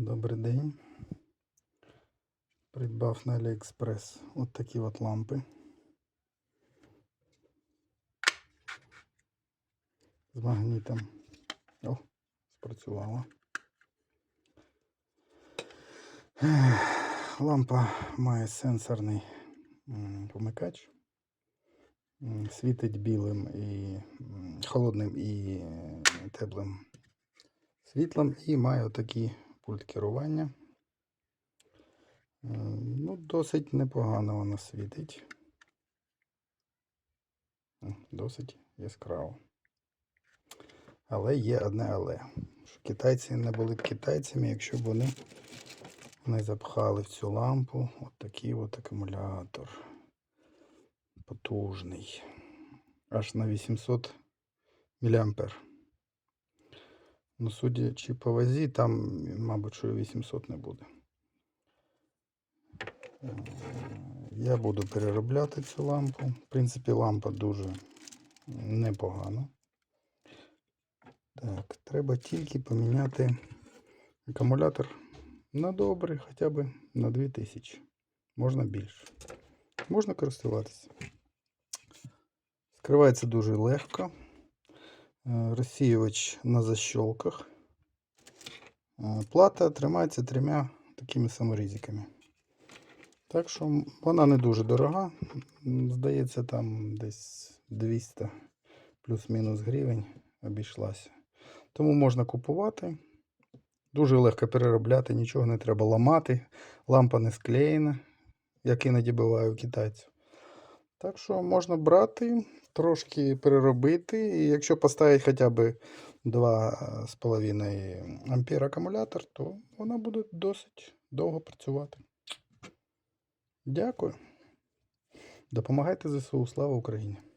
Добрий день. Придбав на Аліекспрес от такі от лампи. З магнітом. О, спрацювала. Лампа має сенсорний м, вмикач. Світить білим і холодним і е, теплим світлом і має отакий пульт керування. Е, Ну, досить непогано вона світить. Досить яскраво. Але є одне але. Що китайці не були б китайцями, якщо б вони не запхали в цю лампу от такий от акумулятор. Потужний. Аж на 800 мА. Ну, судячи по вазі, там, мабуть, що і 800 не буде. Е, Я буду переробляти цю лампу. В принципі, лампа дуже непогана. Так, треба тільки поміняти акумулятор на добрий, хоча б на 2000. Можна більше. Можна користуватися. Скривається дуже легко. Е, Розсіювач на защолках. Е, Плата тримається трьома такими саморізиками. Так що вона не дуже дорога. Здається, там десь 200 плюс-мінус гривень обійшлася. Тому можна купувати. Дуже легко переробляти, нічого не треба ламати. Лампа не склеєна, як іноді буває у китайців. Так що можна брати, трошки переробити. І якщо поставити хоча б 2,5 ампер акумулятор, то вона буде досить довго працювати. Дякую. Допомагайте ЗСУ. Слава Україні!